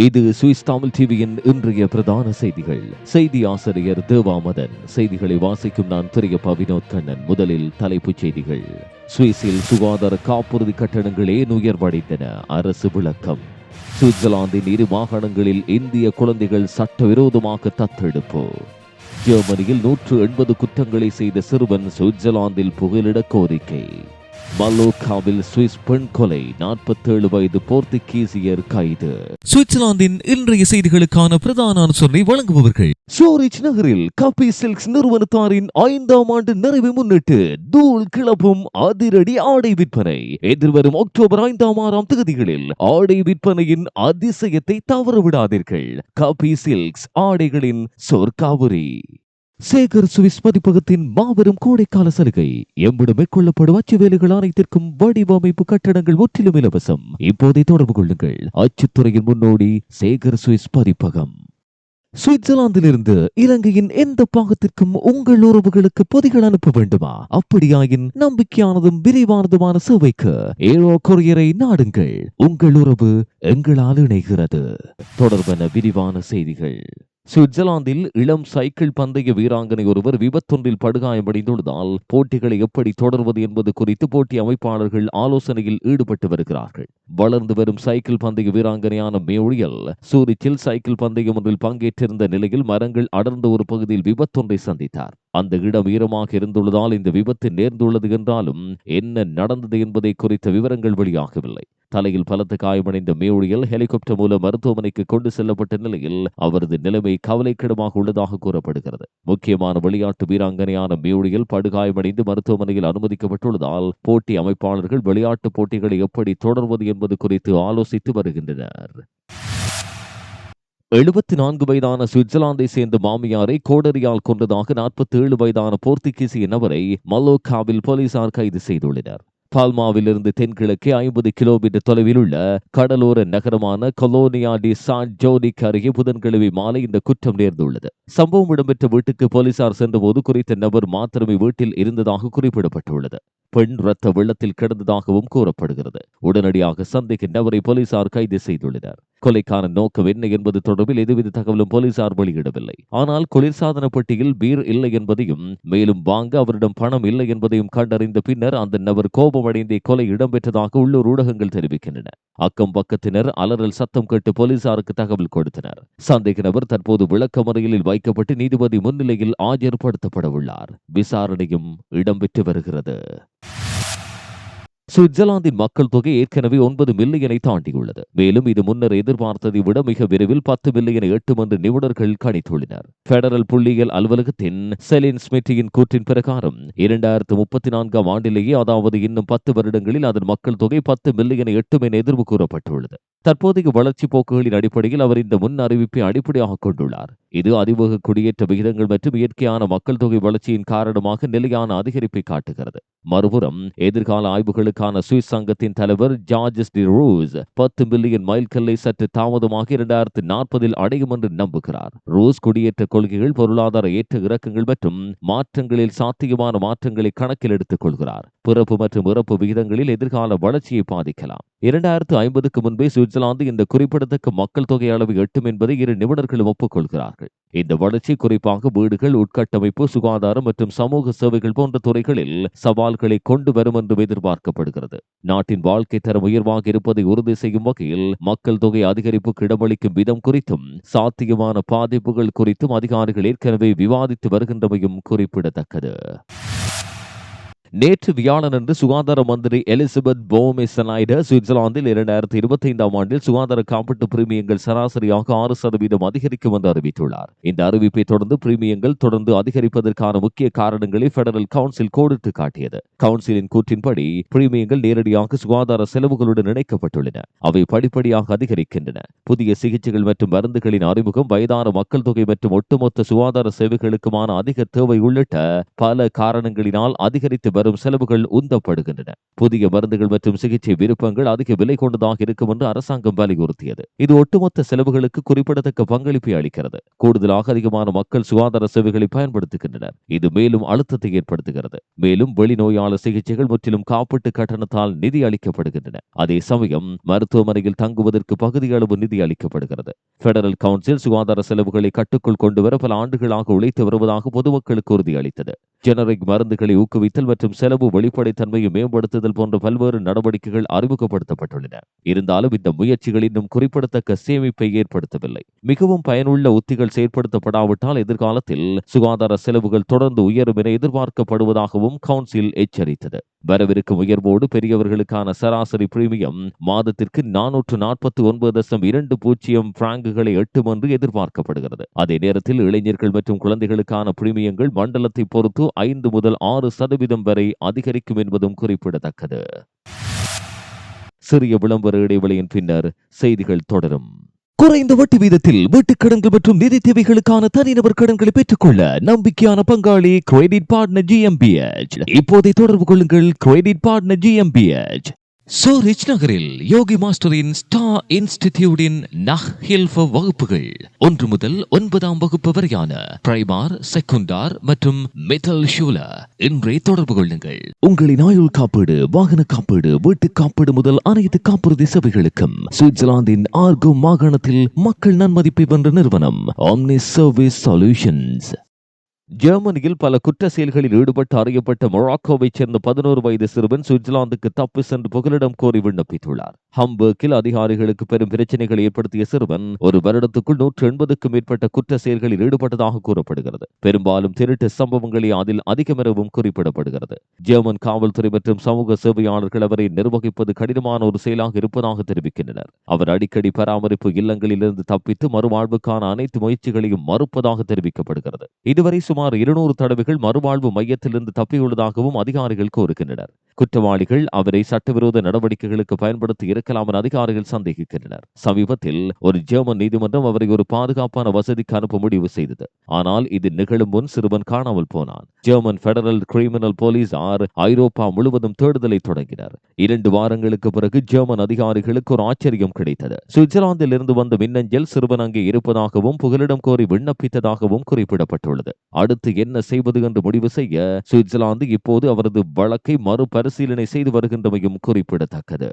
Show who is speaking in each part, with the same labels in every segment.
Speaker 1: இது சுவிஸ் தமிழ் டிவியின் இன்றைய பிரதான செய்திகள். செய்தி ஆசிரியர் தேவாமதன். செய்திகளை வாசிக்கும் நான் பிரியப்பா பவினோத் கண்ணன் முதலில் தலைப்புச் செய்திகள். சுவிஸில் சுகாதார காப்புறுதி கட்டணங்கள் ஏன் உயர்வடைந்தன. அரசு விளக்கம். சுவிட்சர்லாந்தின் இரு மாகாணங்களில் இந்திய குழந்தைகள் சட்டவிரோதமாக தத்தெடுப்பு. ஜெர்மனியில் நூற்று எண்பது குற்றங்களை செய்த சிறுவன் சுவிட்சர்லாந்தில் புகலிட கோரிக்கை. மலோக்காவில் சுவிஸ் பெண் கொலை நாற்பத்தேழு வயது போர்த்துகீசியர் கைது.
Speaker 2: சுவிட்சர்லாந்தின் இன்றைய செய்திகளுக்கான பிரதான அனுசரணை வழங்குபவர்கள்.
Speaker 1: ஷோரிச் நகரில் கபி சில்க்ஸ் நிறுவனத்தாரின் ஐந்தாம் ஆண்டு நிறைவை முன்னிட்டு தூள் கிளப்பும் அதிரடி ஆடை விற்பனை. எதிர்வரும் அக்டோபர் ஐந்தாம் ஆறாம் தேதிகளில் ஆடை விற்பனையின் அதிசயத்தை தவறவிடாதீர்கள். கபி சில்க்ஸ் ஆடைகளின் சொர்க்காவுரி சேகர் சுவிஸ் பதிப்பகத்தின் மாபெரும் கோடைக்கால சலுகை. எம்மிடம் மேற்கொள்ளப்படும் அச்சு வேலைகள் அனைத்திற்கும் வடிவமைப்பு கட்டணங்கள் முற்றிலும் இலவசம். இப்போதை தொடர்பு கொள்ளுங்கள். அச்சுத்துறையின் முன்னோடி சேகர் சுவிஸ் பதிப்பகம். சுவிட்சர்லாந்திலிருந்து இலங்கையின் எந்த பாகத்திற்கும் உங்கள் உறவுகளுக்கு பொதிகள் அனுப்ப வேண்டுமா? அப்படியாயின் நம்பிக்கையானதும் விரைவானதுமான சேவைக்கு ஏரோ கொரியரை நாடுங்கள். உங்கள் உறவு எங்களால் இணைகிறது. தொடர்பான விரிவான செய்திகள். சுவிட்சர்லாந்தில் இளம் சைக்கிள் பந்தய வீராங்கனை ஒருவர் விபத்தொன்றில் படுகாயமடைந்துள்ளதால் போட்டிகளை எப்படி தொடர்வது என்பது குறித்து போட்டி அமைப்பாளர்கள் ஆலோசனையில் ஈடுபட்டு வருகிறார்கள். வளர்ந்து வரும் சைக்கிள் பந்தய வீராங்கனையான மேழியல் சூரிச்சில் சைக்கிள் பந்தயம் ஒன்றில் பங்கேற்றிருந்த நிலையில் மரங்கள் அடர்ந்த ஒரு பகுதியில் விபத்தொன்றை சந்தித்தார். அந்த இடம் ஈரமாக இருந்துள்ளதால் இந்த விபத்து நேர்ந்துள்ளது என்றாலும் என்ன நடந்தது என்பதை குறித்த விவரங்கள் வெளியாகவில்லை. தலையில் பலத்த காயமடைந்த மேொழியல் ஹெலிகாப்டர் மூலம் மருத்துவமனைக்கு கொண்டு செல்லப்பட்ட நிலையில் அவரது நிலைமை கவலைக்கிடமாக உள்ளதாக கூறப்படுகிறது. முக்கியமான விளையாட்டு வீராங்கனையான மேொழியல் படுகாயமடைந்து மருத்துவமனையில் அனுமதிக்கப்பட்டுள்ளதால் போட்டி அமைப்பாளர்கள் விளையாட்டு போட்டிகளை எப்படி தொடர்வது என்பது குறித்து ஆலோசித்து வருகின்றனர். எழுபத்தி நான்கு வயதான சுவிட்சர்லாந்தை சேர்ந்த மாமியாரை கோடரியால் கொண்டதாக நாற்பத்தி ஏழு வயதான போர்த்துகீசிய நபரை மல்லோக்காவில் போலீசார் கைது செய்துள்ளனர். பால்மாவிலிருந்து தென்கிழக்கே ஐம்பது கிலோமீட்டர் தொலைவில் உள்ள கடலோர நகரமான கொலோனியா டி சான் ஜோனிக் அருகே புதன்கிழமை மாலை இந்த குற்றம் நேர்ந்துள்ளது. சம்பவம் இடம்பெற்ற வீட்டுக்கு போலீசார் சென்றபோது குறித்த நபர் மாத்திரமே வீட்டில் இருந்ததாக குறிப்பிடப்பட்டுள்ளது. பெண் இரத்த வெள்ளத்தில் கிடந்ததாகவும் கூறப்படுகிறது. உடனடியாக சந்தேக நபரை போலீசார் கைது செய்துள்ளனர். கொலைக்கான நோக்கம் என்ன என்பது தொடர்பில் எதுவித தகவலும் போலீசார் வெளியிடவில்லை. ஆனால் குளிர்சாதன பெட்டியில் பீர் இல்லை என்பதையும் மேலும் வாங்க அவரிடம் பணம் இல்லை என்பதையும் கண்டறிந்த பின்னர் அந்த நபர் கோபமடைந்தே கொலை இடம்பெற்றதாக உள்ளூர் ஊடகங்கள் தெரிவிக்கின்றன. அக்கம் பக்கத்தினர் அலறல் சத்தம் கேட்டு போலீசாருக்கு தகவல் கொடுத்தனர். சந்தேக நபர் தற்போது விளக்கமறையில் வைக்கப்பட்டு நீதிபதி முன்னிலையில் ஆஜர்படுத்தப்பட உள்ளார் விசாரணையும் இடம்பெற்று வருகிறது. சுவிட்சர்லாந்தின் மக்கள் தொகை ஏற்கனவே ஒன்பது மில்லியனை தாண்டியுள்ளது. மேலும் இது முன்னர் எதிர்பார்த்ததை விட மிக விரைவில் பத்து மில்லியனை எட்டும் என்று நிபுணர்கள் கணித்துள்ளனர். பெடரல் புள்ளியியல் அலுவலகத்தின் செலின் ஸ்மிட்டியின் கூற்றின் பிரகாரம் இரண்டாயிரத்து முப்பத்தி நான்காம் ஆண்டிலேயே அதாவது இன்னும் பத்து வருடங்களில் அதன் மக்கள் தொகை பத்து மில்லியனை எட்டும் என எதிர்வு கூறப்பட்டுள்ளது. தற்போதைய வளர்ச்சி போக்குகளின் அடிப்படையில் அவர் இந்த முன் அறிவிப்பை அடிப்படையாக கொண்டுள்ளார். இது அதிவேக குடியேற்ற விகிதங்கள் மற்றும் இயற்கையான மக்கள் தொகை வளர்ச்சியின் காரணமாக நிலையான அதிகரிப்பை காட்டுகிறது. மறுபுறம் எதிர்கால ஆய்வுகளுக்கான சுவிஸ் சங்கத்தின் தலைவர் ஜார்ஜஸ் டி ரூஸ் பத்து மில்லியன் மைல்கல்லை சற்று தாமதமாக இரண்டாயிரத்து நாற்பதில் அடையும் என்று நம்புகிறார். ரூஸ் குடியேற்ற கொள்கைகள் பொருளாதார ஏற்ற இறக்கங்கள் மற்றும் மாற்றங்களில் சாத்தியமான மாற்றங்களை கணக்கில் எடுத்துக் கொள்கிறார். பிறப்பு மற்றும் இறப்பு விகிதங்களில் எதிர்கால வளர்ச்சியை பாதிக்கலாம். இரண்டாயிரத்து ஐம்பதுக்கு முன்பே சுவிட்சர்லாந்து இந்த குறிப்பிடத்தக்க மக்கள் தொகை அளவு எட்டும் என்பதை இரு நிபுணர்களும் ஒப்புக்கொள்கிறார்கள். இந்த வளர்ச்சி குறிப்பாக வீடுகள் உட்கட்டமைப்பு சுகாதாரம் மற்றும் சமூக சேவைகள் போன்ற துறைகளில் சவால்களை கொண்டு வரும் என்றும் எதிர்பார்க்கப்படுகிறது. நாட்டின் வாழ்க்கை தரம் உயர்வாக இருப்பதை உறுதி செய்யும் வகையில் மக்கள் தொகை அதிகரிப்புக்கு இடமளிக்கும் விதம் குறித்தும் சாத்தியமான பாதிப்புகள் குறித்தும் அதிகாரிகள் ஏற்கனவே விவாதித்து வருகின்றமையும் குறிப்பிடத்தக்கது. நேற்று வியாழனன்று சுகாதார மந்திரி எலிசபெத் போமெசனைடர் சுவிட்சர்லாந்தில் இரண்டாயிரத்தி இருபத்தி ஐந்தாம் ஆண்டில் சுகாதார காப்பீட்டு பிரீமியங்கள் சராசரியாக ஆறு சதவீதம் அதிகரிக்கும் என்று அறிவித்துள்ளார். இந்த அறிவிப்பை தொடர்ந்து பிரீமியங்கள் தொடர்ந்து அதிகரிப்பதற்கான முக்கிய காரணங்களை பெடரல் கவுன்சில் கோடிட்டு காட்டியது. கவுன்சிலின் கூற்றின்படி பிரீமியங்கள் நேரடியாக சுகாதார செலவுகளுடன் இணைக்கப்பட்டுள்ளன. அவை படிப்படியாக அதிகரிக்கின்றன. புதிய சிகிச்சைகள் மற்றும் மருந்துகளின் அறிமுகம் வயதான மக்கள் தொகை மற்றும் ஒட்டுமொத்த சுகாதார சேவைகளுக்குமான அதிக தேவை உள்ளிட்ட பல காரணங்களினால் அதிகரித்து வரும் செலவுகள் உந்தப்படுகின்றன. புதிய மருந்துகள் மற்றும் சிகிச்சை விருப்பங்கள் அதிக விலை கொண்டதாக இருக்கும் என்று அரசாங்கம் வலியுறுத்தியது. இது ஒட்டுமொத்த செலவுகளுக்கு குறிப்பிடத்தக்க பங்களிப்பை அளிக்கிறது. கூடுதலாக அதிகமான மக்கள் சுகாதார சேவைகளை பயன்படுத்துகின்றனர். இது மேலும் அழுத்தத்தை ஏற்படுத்துகிறது. மேலும் வெளிநோயாளர் சிகிச்சைகள் முற்றிலும் காப்பீட்டு கட்டணத்தால் நிதி அளிக்கப்படுகின்றன. அதே சமயம் மருத்துவமனையில் தங்குவதற்கு பகுதியளவு நிதி அளிக்கப்படுகிறது. பெடரல் கவுன்சில் சுகாதார செலவுகளை கட்டுக்குள் கொண்டுவர பல ஆண்டுகளாக உழைத்து வருவதாக பொதுமக்களுக்கு உறுதியளித்தது. ஜெனரிக் மருந்துகளை ஊக்குவித்தல் மற்றும் செலவு வெளிப்படைத்தன்மையை மேம்படுத்துதல் போன்ற பல்வேறு நடவடிக்கைகள் அறிமுகப்படுத்தப்பட்டுள்ளன. இருந்தாலும் இந்த முயற்சிகள் இன்னும் குறிப்பிடத்தக்க சேமிப்பை ஏற்படுத்தவில்லை. மிகவும் பயனுள்ள உத்திகள் செயற்படுத்தப்படாவிட்டால் எதிர்காலத்தில் சுகாதார செலவுகள் தொடர்ந்து உயரும் என எதிர்பார்க்கப்படுவதாகவும் கவுன்சில் எச்சரித்தது. வரவிருக்கும் உயர்வோடு பெரியவர்களுக்கான சராசரி பிரீமியம் மாதத்திற்கு நானூற்று நாற்பத்தி ஒன்பது தசம் இரண்டு பூஜ்ஜியம் பிராங்குகளை எட்டும் என்று எதிர்பார்க்கப்படுகிறது. அதே நேரத்தில் இளைஞர்கள் மற்றும் குழந்தைகளுக்கான பிரீமியங்கள் மண்டலத்தை பொறுத்து ஐந்து முதல் ஆறு சதவீதம் வரை அதிகரிக்கும் என்பதும் குறிப்பிடத்தக்கது. சிறிய விளம்பர இடைவெளியின் பின்னர் செய்திகள் தொடரும். குறைந்த வட்டி வீதத்தில் வீட்டுக் கடன்கள் மற்றும் நிதி தேவைகளுக்கான தனிநபர் கடன்களை பெற்றுக்கொள்ள நம்பிக்கையான பங்காளி கிரெடிட் பார்ட்னர் ஜிஎம்பிஎச் இப்போதை தொடர்பு கொள்ளுங்கள் credit partner G M B H Zurich நகரில் யோகி மாஸ்டரின் ஸ்டா இன்ஸ்டிடியூட்டின் நஹ் ஹில்ஃப வகுப்புகள் ஒன்று முதல் ஒன்பதாம் வகுப்பு வரையான பிரைமார் செகுண்டார் மற்றும் மெட்டல் ஷூல இன்றே தொடர்பு கொள்ளுங்கள். உங்களின் ஆயுள் காப்பீடு வாகன காப்பீடு வீட்டு காப்பீடு முதல் அனைத்து காப்புறுதி சேவைகளுக்கும் சுவிட்சர்லாந்தின் ஆர்கோ மாகாணத்தில் மக்கள் நன்மதிப்பை வென்ற நிறுவனம் ஆம்னி சர்வீஸ் சொல்யூஷன்ஸ் ஜெர்மனியில் பல குற்ற செயல்களில் ஈடுபட்டு அறியப்பட்ட மொராக்கோவைச் சேர்ந்த பதினோரு வயது சிறுவன் சுவிட்சர்லாந்துக்கு தப்பி சென்று புகலிடம் கோரி விண்ணப்பித்துள்ளார். ஹம்பர்கில் அதிகாரிகளுக்கு பெரும் பிரச்சனைகளை ஏற்படுத்திய சிறுவன் ஒரு வருடத்துக்குள் நூற்று எண்பதுக்கும் மேற்பட்ட குற்ற செயல்களில் ஈடுபட்டதாக கூறப்படுகிறது. பெரும்பாலும் திருட்டு சம்பவங்களே அதில் அதிகமெனவும் குறிப்பிடப்படுகிறது. ஜெர்மன் காவல்துறை மற்றும் சமூக சேவையாளர்கள் அவரை நிர்வகிப்பது கடினமான ஒரு செயலாக இருப்பதாக தெரிவிக்கின்றனர். அவர் அடிக்கடி பராமரிப்பு இல்லங்களிலிருந்து தப்பித்து மறுவாழ்வுக்கான அனைத்து முயற்சிகளையும் மறுப்பதாக தெரிவிக்கப்படுகிறது. இதுவரை சுமார் இருநூறு தடவைகள் மறுவாழ்வு மையத்திலிருந்து தப்பியுள்ளதாகவும் அதிகாரிகள் கூறுகின்றனர். குற்றவாளிகள் அவரை சட்டவிரோத நடவடிக்கைகளுக்கு பயன்படுத்தி இருக்கலாம் என அதிகாரிகள் சந்தேகிக்கின்றனர். சமீபத்தில் ஒரு ஜெர்மன் நீதிமன்றம் அவரை ஒரு பாதுகாப்பான வசதிக்கு அனுப்ப முடிவு செய்தது. ஆனால் இது நிகழும் முன் சிறுவன் காணாமல் போனான். ஜெர்மன் பெடரல் கிரிமினல் போலீசார் ஐரோப்பா முழுவதும் தேடுதலை தொடங்கினர். இரண்டு வாரங்களுக்கு பிறகு ஜெர்மன் அதிகாரிகளுக்கு ஒரு ஆச்சரியம் கிடைத்தது. சுவிட்சர்லாந்தில் இருந்து வந்த மின்னஞ்சல் சிறுவன் அங்கே இருப்பதாகவும் புகலிடம் கோரி விண்ணப்பித்ததாகவும் குறிப்பிடப்பட்டுள்ளது. அடுத்து என்ன செய்வது என்று முடிவு செய்ய சுவிட்சர்லாந்து இப்போது அவரது வழக்கை மறுபரிசீலனை செய்து வருகின்றமையும் குறிப்பிடத்தக்கது.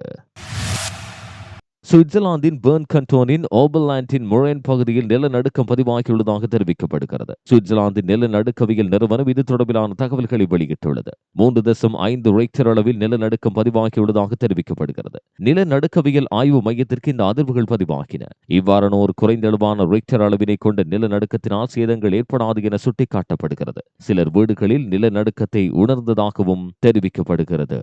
Speaker 1: சுவிட்சர்லாந்தின் பேர்ன் கண்டோனின் ஓபர்லாண்டின் மொரேன் பகுதியில் நிலநடுக்கம் பதிவாகியுள்ளதாக தெரிவிக்கப்படுகிறது. சுவிட்சர்லாந்தின் நிலநடுக்கவியல் நிறுவனம் இது தொடர்பிலான தகவல்களை வெளியிட்டுள்ளது. மூன்று தசம் ஐந்து ரெக்டர் அளவில் நிலநடுக்கம் பதிவாகியுள்ளதாக தெரிவிக்கப்படுகிறது. நிலநடுக்கவியல் ஆய்வு மையத்திற்கு இந்த அதிர்வுகள் பதிவாகின. இவ்வாறான ஒரு குறைந்த அளவான ரெக்டர் அளவினை கொண்ட நிலநடுக்கத்தினால் சேதங்கள் ஏற்படாது என சுட்டிக்காட்டப்படுகிறது. சிலர் வீடுகளில் நிலநடுக்கத்தை உணர்ந்ததாகவும் தெரிவிக்கப்படுகிறது.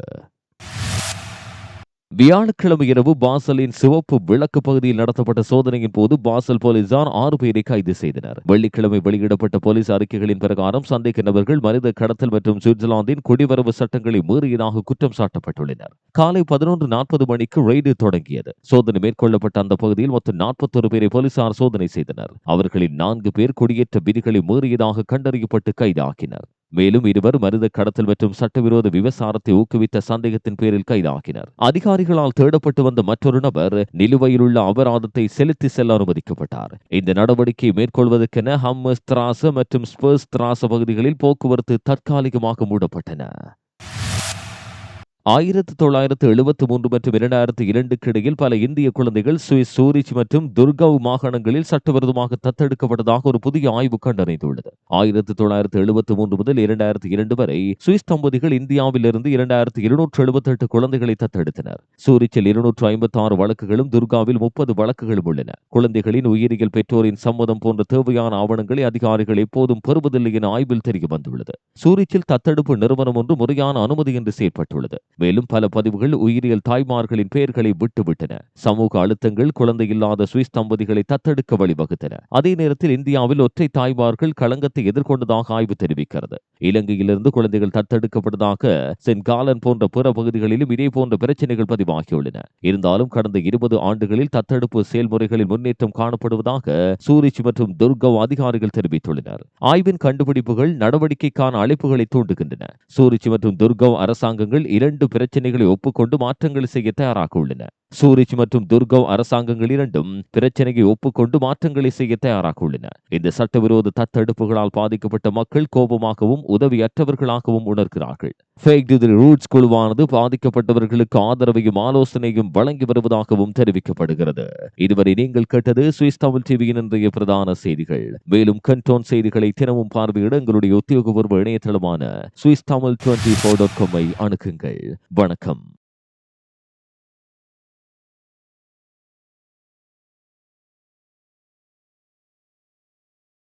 Speaker 1: வியாழக்கிழமை இரவு பாசலின் சிவப்பு விளக்கு பகுதியில் நடத்தப்பட்ட சோதனையின் போது பாசல் போலீசார் ஆறு பேரை கைது செய்தனர். வெள்ளிக்கிழமை வெளியிடப்பட்ட போலீஸ் அறிக்கைகளின் பிரகாரம் சந்தேக நபர்கள் மனித கடத்தல் மற்றும் சுவிட்சர்லாந்தின் குடிவரவு சட்டங்களை மீறியதாக குற்றம் சாட்டப்பட்டுள்ளனர். காலை பதினொன்று நாற்பது மணிக்கு ரெய்டு தொடங்கியது. சோதனை மேற்கொள்ளப்பட்ட அந்த பகுதியில் மொத்தம் நாற்பத்தொரு பேரை போலீசார் சோதனை செய்தனர். அவர்களில் நான்கு பேர் குடியேற்ற விதிகளை மீறியதாக கண்டறியப்பட்டு கைதாகினர். மேலும் இருவர் மனித கடத்தல் மற்றும் சட்டவிரோத விவசாரத்தை ஊக்குவித்த சந்தேகத்தின் பேரில் கைதாகினர். அதிகாரிகளால் தேடப்பட்டு வந்த மற்றொரு நபர் நிலுவையிலுள்ள அபராதத்தை செலுத்தி செல்ல அனுமதிக்கப்பட்டார். இந்த நடவடிக்கை மேற்கொள்வதற்கென ஹம்மஸ் திராச மற்றும் ஸ்பர்ஸ் திராச பகுதிகளில் போக்குவரத்து தற்காலிகமாக மூடப்பட்டன. ஆயிரத்து தொள்ளாயிரத்து எழுபத்து மூன்று மற்றும் இரண்டாயிரத்து இரண்டுக்கு இடையில் பல இந்திய குழந்தைகள் சுவிஸ் சூரிச் மற்றும் துர்காவ் மாகாணங்களில் சட்டவிரோதமாக தத்தெடுக்கப்பட்டதாக ஒரு புதிய ஆய்வு கண்டறிந்துள்ளது. ஆயிரத்து தொள்ளாயிரத்து எழுபத்து மூன்று முதல் இரண்டாயிரத்து இரண்டு வரை சுவிஸ் தம்பதிகள் இந்தியாவிலிருந்து இரண்டாயிரத்து இருநூற்று எழுபத்தெட்டு குழந்தைகளை தத்தெடுத்தனர். சூரிச்சில் இருநூற்று ஐம்பத்தி ஆறு வழக்குகளும் துர்காவில் முப்பது வழக்குகளும் உள்ளன. குழந்தைகளின் உயிரியல் பெற்றோரின் சம்மதம் போன்ற தேவையான ஆவணங்களை அதிகாரிகள் எப்போதும் பெறுவதில்லை என ஆய்வில் தெரிய வந்துள்ளது சூரிச்சில் தத்தெடுப்பு நிறுவனம் ஒன்று முறையான அனுமதியின்றி செயற்பட்டுள்ளது. மேலும் பல பதிவுகள் உயிரியல் தாய்மார்களின் பெயர்களை விட்டுவிட்டன. சமூக அழுத்தங்கள் குழந்தை இல்லாத சுவிஸ் தம்பதிகளை தத்தெடுக்க வழிவகுத்தன. அதே நேரத்தில் இந்தியாவில் ஒற்றை தாய்மார்கள் களங்கத்தை எதிர்கொண்டதாக ஆய்வு தெரிவிக்கிறது. இலங்கையிலிருந்து குழந்தைகள் தத்தெடுக்கப்பட்டதாக சென்காலன் போன்ற பிற பகுதிகளிலும் இதே போன்ற பிரச்சனைகள் பதிவாகியுள்ளன. இருந்தாலும் கடந்த இருபது ஆண்டுகளில் தத்தெடுப்பு செயல்முறைகளில் முன்னேற்றம் காணப்படுவதாக சூரிச் மற்றும் துர்கவ் அதிகாரிகள் தெரிவித்துள்ளனர். ஆய்வின் கண்டுபிடிப்புகள் நடவடிக்கைக்கான அழைப்புகளை தூண்டுகின்றன. சூரிச் மற்றும் துர்கவ் அரசாங்கங்கள் இரண்டு பிரச்சனைகளை ஒப்புக்கொண்டு மாற்றங்கள் செய்ய தயாராக உள்ளன. சூரிச் மற்றும் துர்கவ் அரசாங்கங்கள் இரண்டும் பிரச்சனையை ஒப்புக்கொண்டு மாற்றங்களை செய்ய தயாராக உள்ளன. இந்த சட்டவிரோத தத்தெடுப்புகளால் பாதிக்கப்பட்ட மக்கள் கோபமாகவும் உதவியற்றவர்களாகவும் உணர்கிறார்கள். ஃபேக் டு தி ரூட்ஸ் குழுவானது பாதிக்கப்பட்டவர்களுக்கு ஆதரவையும் ஆலோசனையும் வழங்கி வருவதாகவும் தெரிவிக்கப்படுகிறது. இதுவரை நீங்கள் கேட்டது சுவிஸ் தமிழ் டிவியின் இன்றைய பிரதான செய்திகள். மேலும் கண்டோன் செய்திகளை தினமும் பார்வையிட எங்களுடைய உத்தியோகபூர்வ இணையதளமான Swiss Tamil twenty four dot காமை அணுகுங்கள். வணக்கம்.